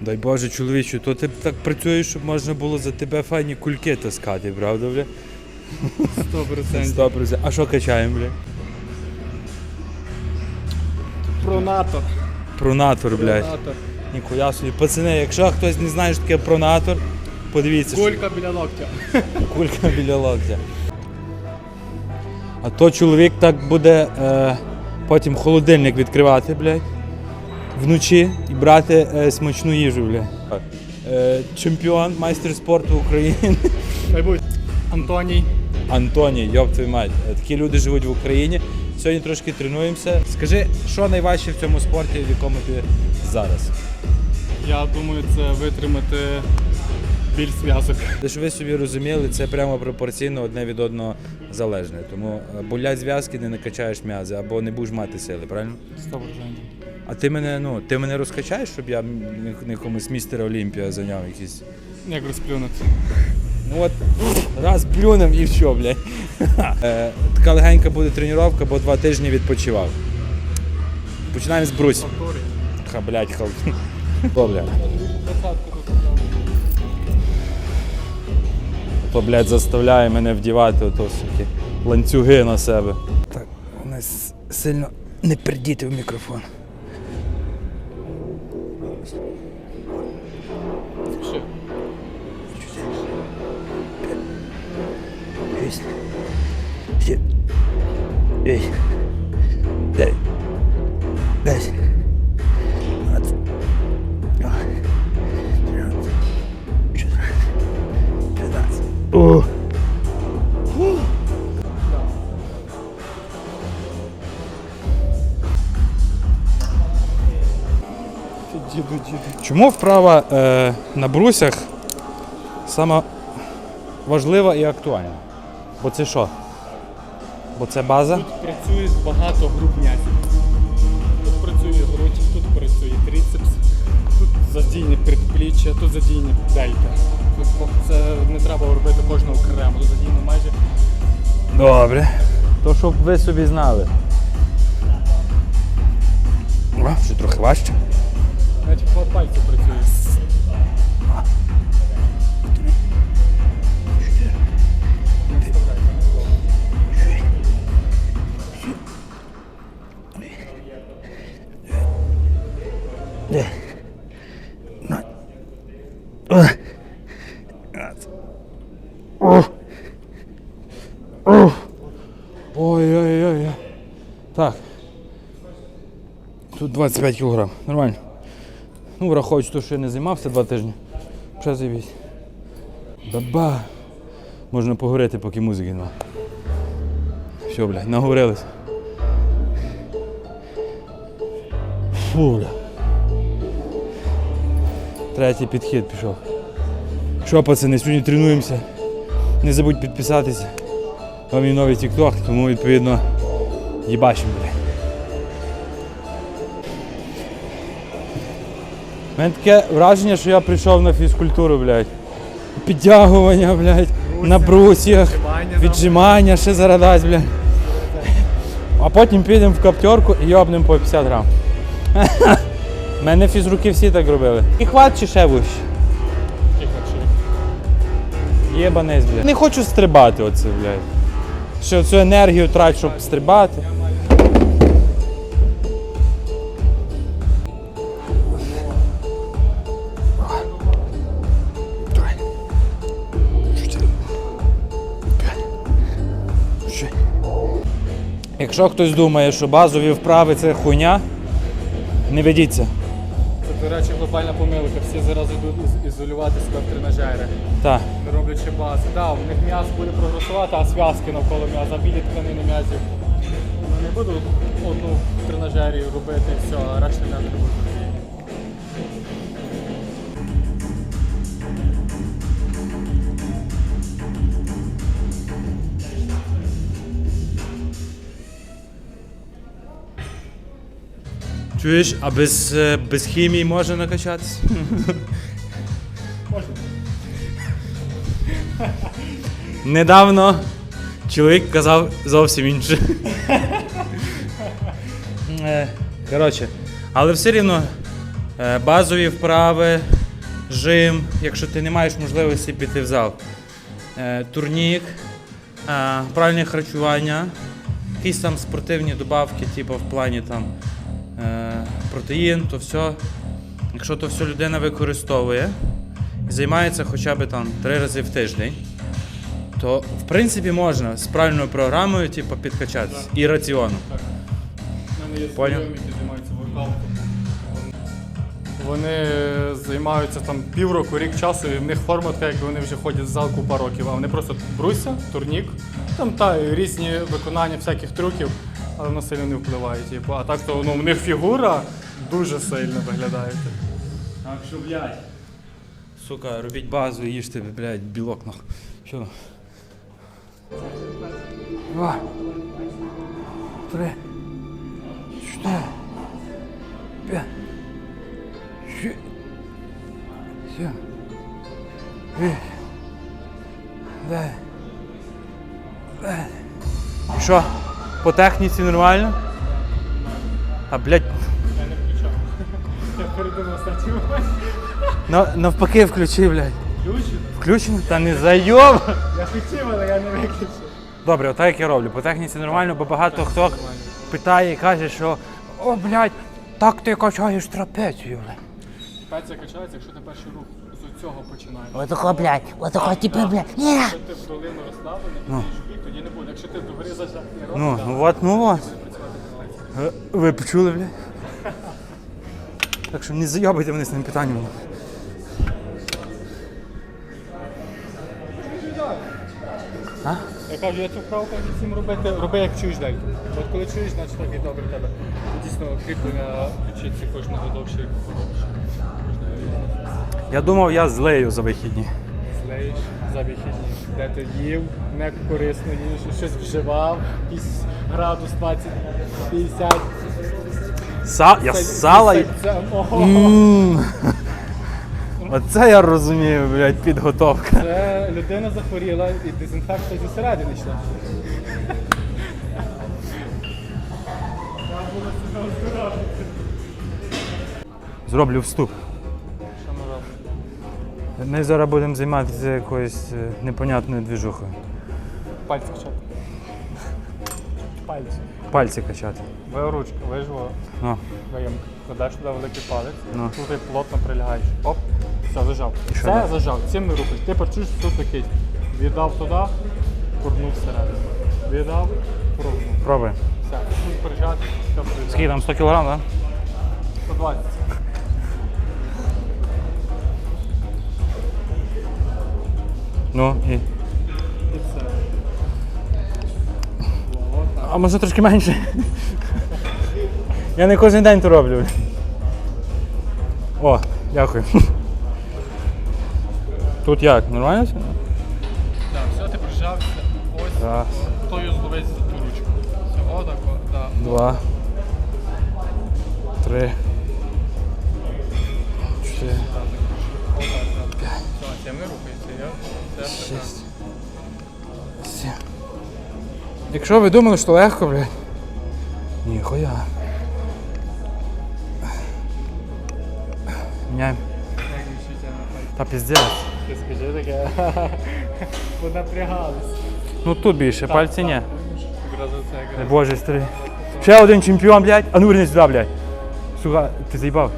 Дай Боже, чоловіче, то ти так працюєш, щоб можна було за тебе файні кульки таскати, правда, бля? 100%. 100%. А що качаємо, бля? Пронатор. Пронатор, блядь. Пронатор. Ніхуя собі. Пацани, якщо хтось не знає, що таке пронатор, подивіться. що- Кулька біля локтя. Кулька біля локтя. А то чоловік так буде е, потім холодильник відкривати, блядь, вночі і брати е, смачну їжу, блядь. Е, чемпіон, майстер спорту України. Майбуть. Антоній. Антоній, йоб твою мать. Е, Такі люди живуть в Україні. Сьогодні трошки тренуємося. Скажи, що найважче в цьому спорті, в якому ти зараз? Я думаю, це витримати біль зв'язок. Де ж ви собі розуміли, це прямо пропорційно одне від одного залежне. Тому болять зв'язки, не накачаєш м'язи або не будеш мати сили, правильно? 100%. А ти мене, ну, ти мене розкачаєш, щоб я не- комусь містера Олімпія зайняв якийсь. Як розплюнути. Ну от раз плюнем і все, блядь. Е, Така легенька буде тренування, бо два тижні відпочивав. Починаємо з брусів. Повторюй. Ха, блядь, хал. Двадцятку. То, блядь, заставляє мене вдівати ото суки, ланцюги на себе. Так, у нас сильно не пердіти в мікрофон. Сім. Вісім. Дев'ять. Десять. Двадцять. Тринадцять. П'ятнадцять. Чому вправа е, на брусях сама важлива і актуальна? Бо це що? Бо це база? Тут працює багато груп м'язів. Тут працює грудь, тут працює трицепс, тут задійне предпліччя, тут задійне дельта. Тут це не треба робити кожного окремо, тут задійно майже. Добре. То щоб ви собі знали. О, ще трохи важче. Навіть хват пальців працює. Ой-ой-ой. Так. Тут 25 кг. Нормально. Ну, враховуючи що я не займався два тижні. Ще заєбісь. Баба. Можна поговорити, поки музики нема. Все, блядь, наговорились. Бля. Третій підхід пішов. Що, пацани, сьогодні тренуємося. Не забудь підписатися. Вам і новий TikTok, тому відповідно їбачимо, блядь. У мене таке враження, що я прийшов на фізкультуру, блядь. Підтягування, блядь, на брусьях, Віджимання, віджимання, ще зараз дасть, блядь. А потім підемо в каптерку і йобнемо по 50 грам. У мене фізруки всі так робили. І хват чи ще вище? Єбанець, блядь. Не хочу стрибати оце, блядь. Що цю енергію трать, щоб стрибати. Якщо хтось думає, що базові вправи це хуйня, не ведіться. Це, до речі, глобальна помилка. Всі зараз йдуть із- ізолювати себе в тренажери, Так. не роблячи бази. Так, у них м'яз буде прогресувати, а зв'язки навколо м'яза, білі тканини м'язів. Ну, Не буду одну в тренажері робити і все, а решта м'язи не будуть Чуєш, а без, е, без хімії можна накачатися? Можна. Недавно чоловік казав зовсім інше. Е, Коротше, але все рівно Е, Базові вправи, жим, якщо ти не маєш можливості піти в зал. Е, Турнік, е, правильне харчування, якісь там спортивні добавки, типу в плані там е, протеїн, то все. Якщо то все людина використовує і займається хоча б там три рази в тиждень, то в принципі можна з правильною програмою типу, підкачатися і раціоном. У мене є Поняв. знайомі, які займаються воркаутом. Вони займаються там півроку, рік часу, і в них форма така, як вони вже ходять в зал купа років, а вони просто бруся, турнік, там та і різні виконання всяких трюків, але воно сильно не впливає. Типу. А так то ну, в них фігура дуже сильно виглядає. Так що, блядь. Сука, робіть базу і їжте, блядь, білок нах. Що? Два. Три. Чотири. П'ять. Шість. Сім. Вісім. Дев'ять. Що? По техніці нормально? А, блядь, Я не включав. Я передумав статті. на- навпаки включи, блядь. Ключі? Включено? Та не зайоб! Я хотів, але я не виключив. Добре, отак як я роблю. По техніці нормально, бо багато хто питає і каже, що о, блядь, так ти качаєш трапецію, блядь. Пеця качається, якщо ти перший рух цього починаєш. Отако, блядь, отако, типу, блядь. Ні! Якщо ти в долину розставлений, ну. тоді не буде. Якщо ти догори зажав Ну, ну от, ну от. працювати пеця. Е, Ви почули, блядь? Так що не зайобайте мене з цим питанням. Я кажу, я цю вправу кажу всім робити, роби як чуєш далі. От коли чуєш, значить так і добре в тебе. Дійсно, кріплення ключиці кожного довше і коротше. Я думав, я злею за вихідні. Злеєш за вихідні, де ти їв, не корисно їв, щось вживав, якийсь градус 20, 50. Са... Я сала. й- М. Оце я розумію, блядь, підготовка. це людина захворіла і дезінфекція зі середини йшла. Зроблю вступ. Ми зараз будемо займатися якоюсь е, непонятною двіжухою. Пальці качати. Пальці. Пальці качати. Ви ручка, виживо, Ну, виєм. Кладеш туди великий палець, Ну. тут і плотно прилягаєш. Оп, все, зажав. Все, далі? зажав, цим не рухаєш. Ти почуєш тут такий. Віддав туди, курнув всередину. Віддав, курнув. пробуй. Все, тут прижати, все прижати. Скільки там 100 кг, так? 120. Ну і. А може трошки менше? Я не кожен день то роблю. О, дякую. Тут як? Нормально все? Так, все, ти прижався. Ось. Раз, Тою зловець за ту ручку. Все, отак, да. два, три, Якщо ви думали, що легко, блядь. Ніхуя. Міняємо. Та піздець. Ти скажи таке. Понапрягались. Ну тут більше, пальці ні. Боже, старий. Ще один чемпіон, блядь. А ну вернись сюди, блядь. Сука, ти заїбав.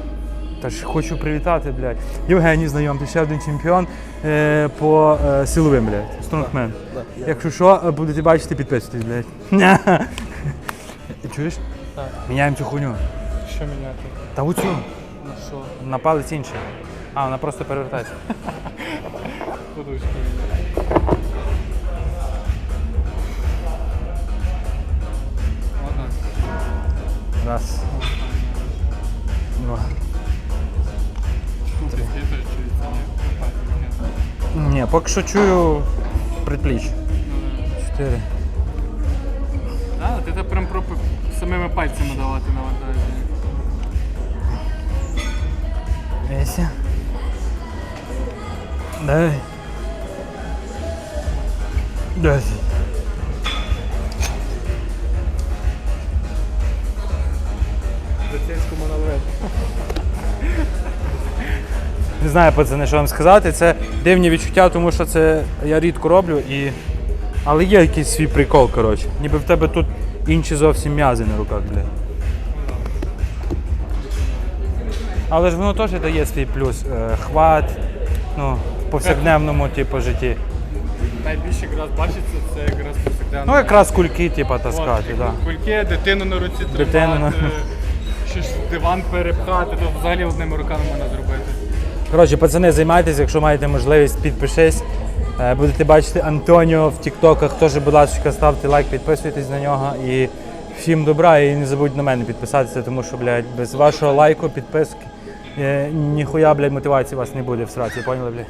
Та ж хочу привітати, блядь. Євгеній знайомий, ще один чемпіон е, по е, силовим, блядь. Стронгмен. Якщо що, е, будете бачити, підписуйтесь, блядь. Чуєш? Так. Міняємо цю хуйню. Що міняти? Та оцю. На що? На палець інший. А, вона просто перевертається. Подушки. Раз. Два. Ні? Ні, поки що чую предпліч. Чотири. А, ти так прям про самими пальцями давати навантаження. Вісім. Дев'ять. Десять. Належить. Не знаю, пацани, що вам сказати. Це дивні відчуття, тому що це я рідко роблю і. Але є якийсь свій прикол, коротше. Ніби в тебе тут інші зовсім м'язи на руках, блядь. Але ж воно теж дає свій плюс. Е, хват, ну, в повсякденному типу житті. Найбільше якраз бачиться, це якраз повсякденно. Ну якраз кульки, типу, таскати, так. Да. Кульки, дитину на руці Дитину тримати, на- ще ж диван перепхати, то взагалі одними руками можна зробити. Коротше, пацани, займайтесь, якщо маєте можливість, підпишись. Е, Будете бачити Антоніо в Тіктоках. Теж, будь ласка, ставте лайк, підписуйтесь на нього. І всім добра, і не забудьте на мене підписатися, тому що, блядь, без вашого лайку, підписки, е, ніхуя, блядь, мотивації у вас не буде в сраці, поняли, блядь?